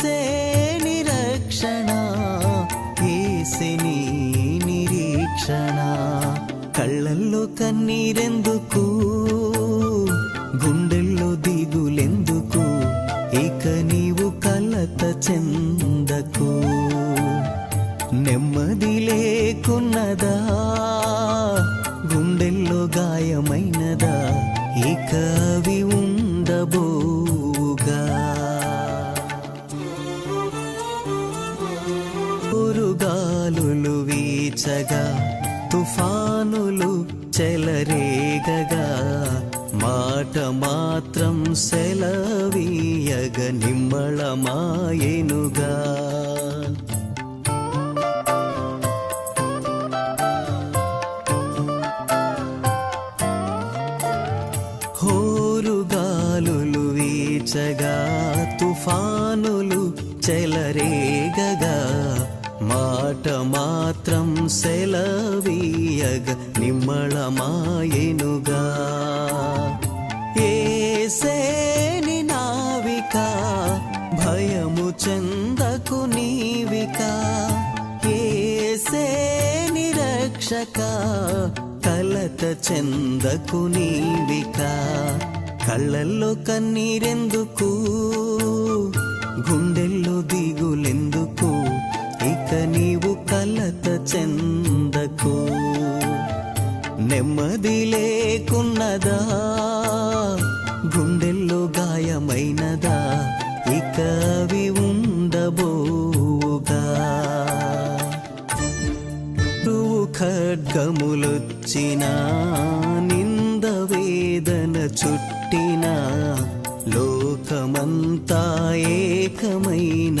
ఏసే నిరక్షణ ఏసే నీ నిరీక్షణ కళ్ళల్లో కన్నీరెందుకు? గుండెల్లో దిగులెందుకు? ఇక నీవు కలత చెందకు. నెమ్మది లేకున్నదా? గుండెల్లో గాయమైనదా? ఇక అవి ఉండబోగా? జోరుగాలులు వీచగా తుఫానులు చెలరేగగా మాట మాత్రం సెలవీయగ నిమ్మళమాయెనుగా. హోరుగాలులు వీచగా తుఫానులు చెలరేగగా మాట మాత్రం సెలవీయగ నిమ్మళమాయెనుగా. ఏసేని నావిక భయము చెందకు నీవిక. ఏసేని రక్షక కలత చెందకు నీవిక. కళ్ళల్లో కన్నీరెందుకు? గుండెల్లో దిగులెందుకు? నీవు కలత చెందకు నెమ్మది లేకున్నదా? గుండెల్లో గాయమైనదా? ఇక అవి ఉండబోగా నువ్వు ఖడ్గములొచ్చినా నింద వేదన చుట్టిన లోకమంతా ఏకమైన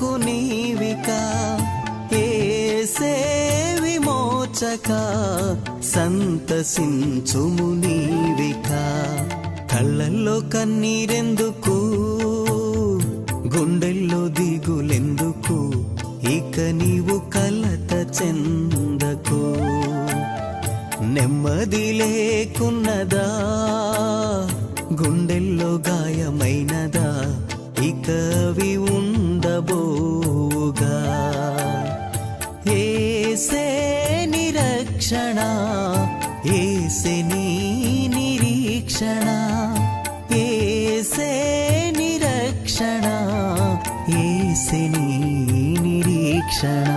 నాకు నీవిక ఏసే విమోచక సంతసించుము నీవిక. కళ్ళల్లో కన్నీరెందుకు గుండెల్లో దిగులెందుకు ఇక నీవు కలత చెందకు. నెమ్మది లేకున్నదా గుండెల్లో గాయమైనదా ఇక అవి ఉండబోగా ఏసే నిరక్షణ ఏసే నీ నిరీక్షణ ఏసే నిరక్షణ ఏసే నీ నిరీక్షణ.